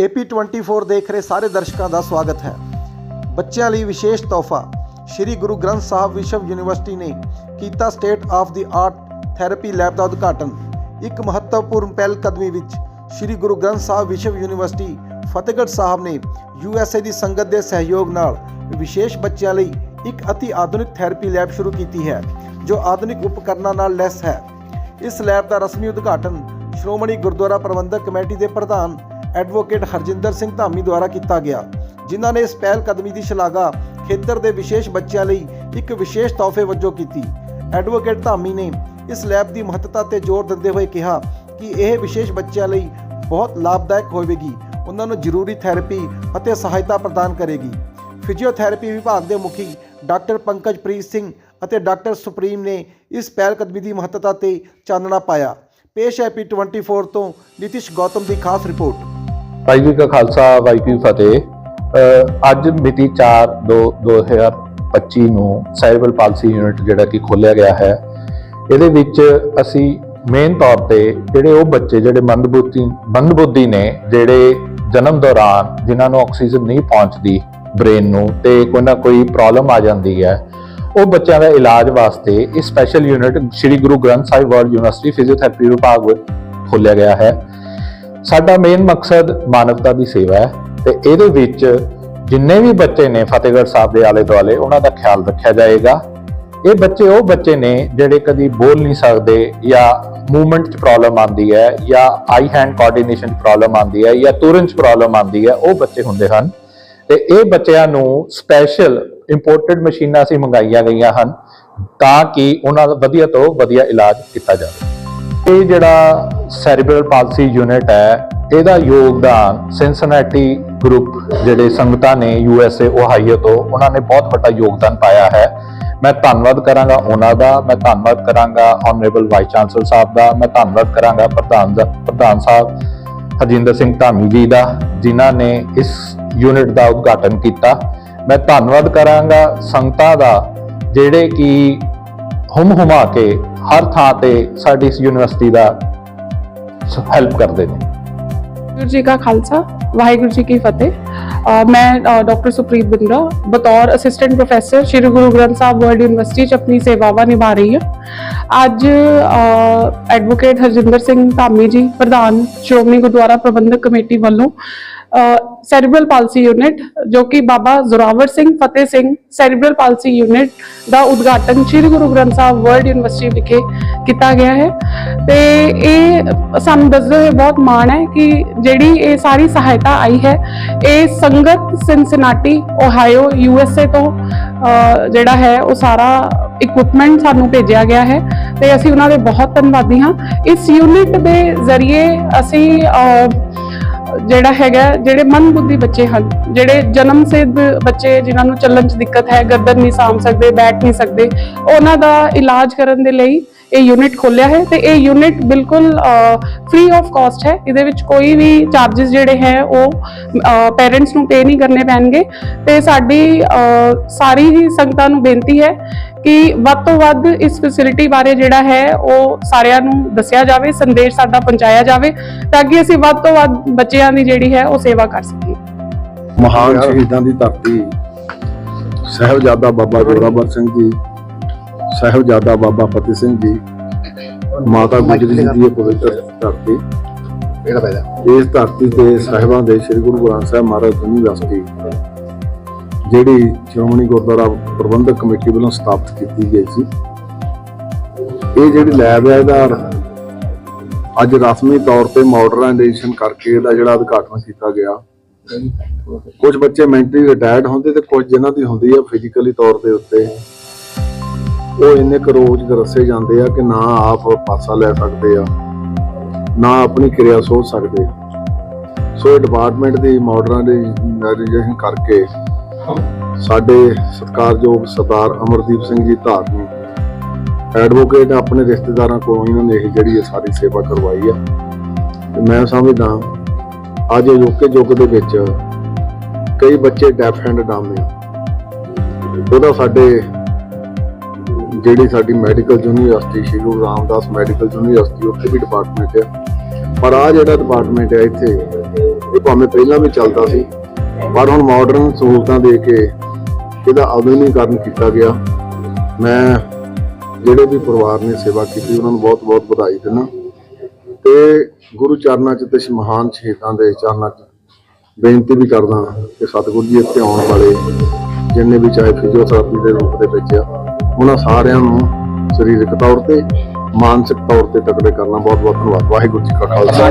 AP24 ਦੇਖ ਰਹੇ ਸਾਰੇ ਦਰਸ਼ਕਾਂ ਦਾ ਸਵਾਗਤ ਹੈ। ਬੱਚਿਆਂ ਲਈ ਵਿਸ਼ੇਸ਼ ਤੋਹਫਾ, ਸ੍ਰੀ ਗੁਰੂ ਗ੍ਰੰਥ ਸਾਹਿਬ ਵਿਸ਼ਵ ਯੂਨੀਵਰਸਿਟੀ ਨੇ ਕੀਤਾ state of the art therapy lab ਦਾ ਉਦਘਾਟਨ। ਇੱਕ ਮਹੱਤਵਪੂਰਨ ਪਹਿਲ ਕਦਮੀ ਵਿੱਚ ਸ੍ਰੀ ਗੁਰੂ ਗ੍ਰੰਥ ਸਾਹਿਬ ਵਿਸ਼ਵ ਯੂਨੀਵਰਸਿਟੀ ਫਤਿਹਗੜ੍ਹ ਸਾਹਿਬ ਨੇ ਯੂਐਸਏ ਦੀ ਸੰਗਤ ਦੇ ਸਹਿਯੋਗ ਨਾਲ ਵਿਸ਼ੇਸ਼ ਬੱਚਿਆਂ ਲਈ ਇੱਕ ਅਤੀ ਆਧੁਨਿਕ ਥੈਰੇਪੀ ਲੈਬ ਸ਼ੁਰੂ ਕੀਤੀ ਹੈ, ਜੋ ਆਧੁਨਿਕ ਉਪਕਰਨਾਂ ਨਾਲ ਲੈਸ ਹੈ। ਇਸ ਲੈਬ ਦਾ ਰਸਮੀ ਉਦਘਾਟਨ ਸ਼੍ਰੋਮਣੀ ਗੁਰਦੁਆਰਾ ਪ੍ਰਬੰਧਕ ਕਮੇਟੀ ਦੇ ਪ੍ਰਧਾਨ ਐਡਵੋਕੇਟ ਹਰਜਿੰਦਰ ਸਿੰਘ ਧਾਮੀ ਦੁਆਰਾ ਕੀਤਾ ਗਿਆ, ਜਿਨ੍ਹਾਂ ਨੇ ਇਸ ਪਹਿਲ ਕਦਮੀ ਦੀ ਸ਼ਲਾਘਾ ਖੇਤਰ ਦੇ ਵਿਸ਼ੇਸ਼ ਬੱਚਿਆਂ ਲਈ ਇੱਕ ਵਿਸ਼ੇਸ਼ ਤੋਹਫੇ ਵਜੋਂ ਕੀਤੀ। ਐਡਵੋਕੇਟ ਧਾਮੀ ਨੇ ਇਸ ਲੈਬ ਦੀ ਮਹੱਤਤਾ ਤੇ ਜ਼ੋਰ ਦਿੰਦੇ ਹੋਏ ਕਿਹਾ ਕਿ ਇਹ ਵਿਸ਼ੇਸ਼ ਬੱਚਿਆਂ ਲਈ ਬਹੁਤ ਲਾਭਦਾਇਕ ਹੋਵੇਗੀ, ਉਹਨਾਂ ਨੂੰ ਜ਼ਰੂਰੀ ਥੈਰੇਪੀ ਅਤੇ ਸਹਾਇਤਾ ਪ੍ਰਦਾਨ ਕਰੇਗੀ। ਫਿਜ਼ੀਓਥੈਰੇਪੀ ਵਿਭਾਗ ਦੇ ਮੁਖੀ ਡਾਕਟਰ ਪੰਕਜਪ੍ਰੀਤ ਸਿੰਘ ਅਤੇ ਡਾਕਟਰ ਸੁਪਰੀਮ ਨੇ ਇਸ ਪਹਿਲ ਕਦਮੀ ਦੀ ਮਹੱਤਤਾ ਤੇ ਚਾਨਣਾ ਪਾਇਆ। ਪੇਸ਼ ਹੈ ਪੀ24 ਤੋਂ ਨਿਤਿਸ਼ ਗੌਤਮ ਦੀ ਖਾਸ ਰਿਪੋਰਟ। ਵਾਹਿਗੁਰੂ ਜੀ ਕਾ ਖਾਲਸਾ ਵਾਹਿਗੁਰੂ ਫਤਿਹ। ਅੱਜ ਮਿਤੀ 4 2 2025 ਨੂੰ ਸੈਰੀਬਲ ਪਾਲਿਸੀ ਯੂਨਿਟ ਜਿਹੜਾ ਕਿ ਖੋਲਿਆ ਗਿਆ ਹੈ, ਇਹਦੇ ਵਿੱਚ ਅਸੀਂ ਮੇਨ ਤੌਰ ਤੇ ਜਿਹੜੇ ਉਹ ਬੱਚੇ, ਜਿਹੜੇ ਮੰਦਬੁੱਧੀ ਮੰਦਬੁੱਧੀ ਨੇ, ਜਿਹੜੇ ਜਨਮ ਦੌਰਾਨ ਜਿਨ੍ਹਾਂ ਨੂੰ ਆਕਸੀਜਨ ਨਹੀਂ ਪਹੁੰਚਦੀ ਬ੍ਰੇਨ ਨੂੰ ਤੇ ਕੋਈ ਨਾ ਕੋਈ ਪ੍ਰੋਬਲਮ ਆ ਜਾਂਦੀ ਹੈ, ਉਹ ਬੱਚਿਆਂ ਦਾ ਇਲਾਜ ਵਾਸਤੇ ਇਹ special unit Shri Guru Granth Sahib world university physiotherapy ਵਿਭਾਗ ਵਿੱਚ ਖੋਲਿਆ ਗਿਆ ਹੈ। ਸਾਡਾ ਮੇਨ ਮਕਸਦ ਮਾਨਵਤਾ ਦੀ ਸੇਵਾ ਹੈ ਤੇ ਇਹਦੇ ਵਿੱਚ ਜਿੰਨੇ ਵੀ ਬੱਚੇ ਨੇ ਫਤਿਹਗੜ੍ਹ ਸਾਹਿਬ ਦੇ ਆਲੇ ਦੁਆਲੇ, ਉਹਨਾਂ ਦਾ ਖਿਆਲ ਰੱਖਿਆ ਜਾਏਗਾ। ਇਹ ਬੱਚੇ ਉਹ ਬੱਚੇ ਨੇ ਜਿਹੜੇ ਕਦੀ ਬੋਲ ਨਹੀਂ ਸਕਦੇ ਜਾਂ ਮੂਵਮੈਂਟ 'ਚ ਪ੍ਰੋਬਲਮ ਆਉਂਦੀ ਹੈ ਜਾਂ ਆਈ ਹੈਂਡ ਕੋਆਰਡੀਨੇਸ਼ਨ 'ਚ ਪ੍ਰੋਬਲਮ ਆਉਂਦੀ ਹੈ ਜਾਂ ਤੁਰਨ 'ਚ ਪ੍ਰੋਬਲਮ ਆਉਂਦੀ ਹੈ, ਉਹ ਬੱਚੇ ਹੁੰਦੇ ਹਨ। ਤੇ ਇਹ ਬੱਚਿਆਂ ਨੂੰ ਸਪੈਸ਼ਲ ਇੰਪੋਰਟਡ ਮਸ਼ੀਨਾਂ ਸੀ ਮੰਗਾਈਆਂ ਗਈਆਂ ਹਨ ਤਾਂ ਕਿ ਉਹਨਾਂ ਦਾ ਵਧੀਆ ਤੋਂ ਵਧੀਆ ਇਲਾਜ ਕੀਤਾ ਜਾਵੇ। ਇਹ ਜਿਹੜਾ ਸੈਰੀਬਰਲ ਪਾਲਸੀ ਯੂਨਿਟ ਹੈ, ਇਹਦਾ ਯੋਗਦਾਨ ਸਿਨਸਨੈਟੀ ਗਰੁੱਪ ਜਿਹੜੇ ਸੰਗਤਾਂ ਨੇ ਯੂਐਸਏ ਓਹਾਈਓ ਤੋਂ, ਉਹਨਾਂ ਨੇ ਬਹੁਤ ਵੱਡਾ ਯੋਗਦਾਨ ਪਾਇਆ ਹੈ। ਮੈਂ ਧੰਨਵਾਦ ਕਰਾਂਗਾ ਉਹਨਾਂ ਦਾ, ਮੈਂ ਧੰਨਵਾਦ ਕਰਾਂਗਾ ਆਨਰੇਬਲ ਵਾਈਸ ਚਾਂਸਲਰ ਸਾਹਿਬ ਦਾ, ਮੈਂ ਧੰਨਵਾਦ ਕਰਾਂਗਾ ਪ੍ਰਧਾਨ ਪ੍ਰਧਾਨ ਸਾਹਿਬ ਹਰਜਿੰਦਰ ਸਿੰਘ ਧਾਮੀ ਜੀ ਦਾ, ਜਿਨ੍ਹਾਂ ਨੇ ਇਸ ਯੂਨਿਟ ਦਾ ਉਦਘਾਟਨ ਕੀਤਾ। ਮੈਂ ਧੰਨਵਾਦ ਕਰਾਂਗਾ ਸੰਗਤਾਂ ਦਾ, ਜਿਹੜੇ ਕਿ ਹੁਮ ਹੁਮਾ ਕੇ ਹਰ ਥਾਂ ਤੇ ਸਾਡੀ ਇਸ ਯੂਨੀਵਰਸਿਟੀ ਦਾ ਹੈਲਪ ਕਰਦੇ ਨੇ। ਵਾਹਿਗੁਰੂ ਜੀ ਕਾ ਖਾਲਸਾ, ਵਾਹਿਗੁਰੂ ਜੀ ਕੀ ਫਤਿਹ। ਮੈਂ ਡਾਕਟਰ ਸੁਪ੍ਰੀਤ ਬਿੰਦਰਾ ਬਤੌਰ assistant professor Shri Guru Granth Sahib world university ਚ ਆਪਣੀ ਸੇਵਾਵਾਂ ਨਿਭਾ ਰਹੀ ਹਾਂ। ਅੱਜ ਐਡਵੋਕੇਟ ਹਰਜਿੰਦਰ ਸਿੰਘ ਧਾਮੀ ਜੀ, ਪ੍ਰਧਾਨ ਸ਼੍ਰੋਮਣੀ ਗੁਰਦੁਆਰਾ ਪ੍ਰਬੰਧਕ ਕਮੇਟੀ ਵੱਲੋਂ ਸੈਰੀਬਰਲ ਪਾਲਸੀ ਯੂਨਿਟ ਜੋ ਕਿ Baba Zorawar Singh Fateh Singh cerebral palsy unit ਦਾ ਉਦਘਾਟਨ ਸ਼੍ਰੀ ਗੁਰੂ ਗ੍ਰੰਥ ਸਾਹਿਬ ਵਰਲਡ ਯੂਨੀਵਰਸਿਟੀ ਵਿਖੇ ਕੀਤਾ ਗਿਆ ਹੈ ਤੇ ਇਹ ਸਾਨੂੰ ਦੱਸਦੇ ਹੋਏ ਬਹੁਤ ਮਾਣ ਹੈ ਕਿ ਜਿਹੜੀ ਇਹ ਸਾਰੀ ਸਹਾਇਤਾ ਆਈ ਹੈ ਇਹ ਸੰਗਤ ਸਿਨਸਿਨਾਟੀ ਓਹਾਇਓ ਯੂਐਸਏ ਤੋਂ ਅਹ, ਜਿਹੜਾ ਹੈ ਉਹ ਸਾਰਾ ਇਕਵਿਪਮੈਂਟ ਸਾਨੂੰ ਭੇਜਿਆ ਗਿਆ ਹੈ ਤੇ ਅਸੀਂ ਉਹਨਾਂ ਦੇ ਬਹੁਤ ਧੰਨਵਾਦੀ ਹਾਂ ਇਸ ਯੂਨਿਟ ਦੇ ਜ਼ਰੀਏ ਅਸੀਂ ਅਹ, ਜਿਹੜਾ ਹੈਗਾ, ਜਿਹੜੇ ਮੰਦਬੁੱਧੀ ਬੱਚੇ ਹਨ, ਜਿਹੜੇ ਜਨਮ ਸਿੱਧ ਬੱਚੇ ਜਿਨ੍ਹਾਂ ਨੂੰ ਚੱਲਣ 'ਚ ਦਿੱਕਤ ਹੈ, ਗਰਦਨ ਨਹੀਂ ਸਾਂਭ ਸਕਦੇ, ਬੈਠ ਨਹੀਂ ਸਕਦੇ, ਉਹਨਾਂ ਦਾ ਇਲਾਜ ਕਰਨ ਦੇ ਲਈ ਇਹ ਯੂਨਿਟ ਖੋਲਿਆ ਹੈ ਤੇ ਇਹ ਯੂਨਿਟ ਬਿਲਕੁਲ ਫ੍ਰੀ ਆਫ ਕਾਸਟ ਹੈ। ਇਹਦੇ ਵਿੱਚ ਕੋਈ ਵੀ ਚਾਰजेस ਜਿਹੜੇ ਹੈ ਉਹ ਪੇਰੈਂਟਸ ਨੂੰ ਪੇ ਨਹੀਂ ਕਰਨੇ ਪੈਣਗੇ। ਤੇ ਸਾਡੀ ਸਾਰੀ ਹੀ ਸੰਗਤਾਂ ਨੂੰ ਬੇਨਤੀ ਹੈ ਕਿ ਵੱਧ ਤੋਂ ਵੱਧ ਇਸ ਫੈਸਿਲਿਟੀ ਬਾਰੇ ਜਿਹੜਾ ਹੈ ਉਹ ਸਾਰਿਆਂ ਨੂੰ ਦੱਸਿਆ ਜਾਵੇ, ਸੰਦੇਸ਼ ਸਾਡਾ ਪਹੁੰਚਾਇਆ ਜਾਵੇ, ਤਾਂ ਕਿ ਅਸੀਂ ਵੱਧ ਤੋਂ ਵੱਧ ਬੱਚਿਆਂ ਦੀ ਜਿਹੜੀ ਹੈ ਉਹ ਸੇਵਾ ਕਰ ਸਕੀਏ। ਮਹਾਨ ਸ਼ਹੀਦਾਂ ਦੀ ਧਰਤੀ, ਸਾਹਿਬਜ਼ਾਦਾ ਬਾਬਾ ਜੋਰਾਵਰ ਸਿੰਘ ਜੀ ਸਾਹਿਬਜ਼ਾਦਾ ਬਾਬਾ ਫਤਿਹ ਸਿੰਘ ਜੀ ਮਾਤਾ ਗੁਜਰੀ ਜੀ ਦੀ ਪਵਿੱਤਰ ਧਰਤੀ। ਇਸ ਧਰਤੀ ਤੇ ਸਾਹਿਬਾਂ ਦੇ ਸ੍ਰੀ ਗੁਰੂ ਗ੍ਰੰਥ ਸਾਹਿਬ ਮਹਾਰਾਜ ਯੂਨੀਵਰਸਿਟੀ ਜਿਹੜੀ ਸ਼੍ਰੋਮਣੀ ਗੁਰਦੁਆਰਾ ਪ੍ਰਬੰਧਕ ਕਮੇਟੀ ਵੱਲੋਂ ਸਥਾਪਿਤ ਕੀਤੀ ਗਈ ਸੀ। ਇਹ ਜਿਹੜੀ ਲੈਬ ਹੈ ਇਹਦਾ ਅੱਜ ਰਸਮੀ ਤੌਰ ਤੇ ਮਾਡਰਨਾਈਜੇਸ਼ਨ ਕਰਕੇ ਇਹਦਾ ਜਿਹੜਾ ਉਦਘਾਟਨ ਕੀਤਾ ਗਿਆ। ਕੁਝ ਬੱਚੇ ਮੈਂਟਲੀ ਰਿਟਾਇਰਡ ਹੁੰਦੇ ਤੇ ਕੁਝ ਜਿਨ੍ਹਾਂ ਦੀ ਹੁੰਦੀ ਆ ਫਿਜ਼ੀਕਲੀ ਤੌਰ ਦੇ ਉੱਤੇ। ਉਹ ਇੰਨੇ ਕੁ ਰੋਜ਼ ਗਰਸੇ ਜਾਂਦੇ ਆ ਕਿ ਨਾ ਆਪ ਪਾਸਾ ਲੈ ਸਕਦੇ ਆ, ਨਾ ਆਪਣੀ ਕਿਰਿਆ ਸੋਚ ਸਕਦੇ ਸੋ ਇਹ ਡਿਪਾਰਟਮੈਂਟ ਦੀ ਮਾਡਰਨਾਈਜੇਸ਼ਨ ਕਰਕੇ ਸਾਡੇ ਸਤਿਕਾਰਯੋਗ ਸਰਦਾਰ ਅਮਰਦੀਪ ਸਿੰਘ ਜੀ ਧਾਰਨੀ ਐਡਵੋਕੇਟ ਆਪਣੇ ਰਿਸ਼ਤੇਦਾਰਾਂ ਕੋਲੋਂ ਇਹਨਾਂ ਨੇ ਇਹ ਜਿਹੜੀ ਇਹ ਸਾਰੀ ਸੇਵਾ ਕਰਵਾਈ ਆ। ਤੇ ਮੈਂ ਸਮਝਦਾ ਅੱਜ ਯੋਕੇ ਯੁੱਗ ਦੇ ਵਿੱਚ ਕਈ ਬੱਚੇ ਡੈਫ ਐਂਡ ਡਾਮ ਆ। ਉਹਦਾ ਸਾਡੇ ਜਿਹੜੀ ਸਾਡੀ medical university, Shri Guru Ramdas medical university, ਉੱਥੇ ਵੀ ਡਿਪਾਰਟਮੈਂਟ ਹੈ। ਪਰ ਆ ਜਿਹੜਾ ਡਿਪਾਰਟਮੈਂਟ ਹੈ ਇੱਥੇ, ਇਹ ਭਾਵੇਂ ਪਹਿਲਾਂ ਵੀ ਚੱਲਦਾ ਸੀ, ਪਰ ਹੁਣ ਮਾਡਰਨ ਸਹੂਲਤਾਂ ਦੇ ਕੇ ਇਹਦਾ ਆਧੁਨਿਕੀਕਰਨ ਕੀਤਾ ਗਿਆ। ਮੈਂ ਜਿਹੜੇ ਵੀ ਪਰਿਵਾਰ ਨੇ ਸੇਵਾ ਕੀਤੀ, ਉਹਨਾਂ ਨੂੰ ਬਹੁਤ-ਬਹੁਤ ਵਧਾਈ ਦਿੰਦਾ। ਤੇ ਗੁਰੂ ਚਰਨਾਂ 'ਚ ਤੇ ਮਹਾਨ ਸ਼ਹੀਦਾਂ ਦੇ ਚਰਨਾਂ 'ਚ ਬੇਨਤੀ ਵੀ ਕਰਦਾ ਕਿ ਸਤਿਗੁਰੂ ਜੀ ਇੱਥੇ ਆਉਣ ਵਾਲੇ ਜਿੰਨੇ ਵੀ ਚਾਹੇ ਫਿਜ਼ੀਓਥੈਰੇਪੀ ਦੇ ਰੂਪ ਦੇ ਵਿੱਚ ਆ ਉਹਨਾਂ ਸਾਰਿਆਂ ਨੂੰ ਸਰੀਰਕ ਤੌਰ ਤੇ, ਮਾਨਸਿਕ ਤੌਰ ਤੇ ਤਕੜੇ ਕਰਨਾ ਬਹੁਤ ਬਹੁਤ ਧੰਨਵਾਦ। ਵਾਹਿਗੁਰੂ ਜੀ ਕਾ ਖਾਲਸਾ।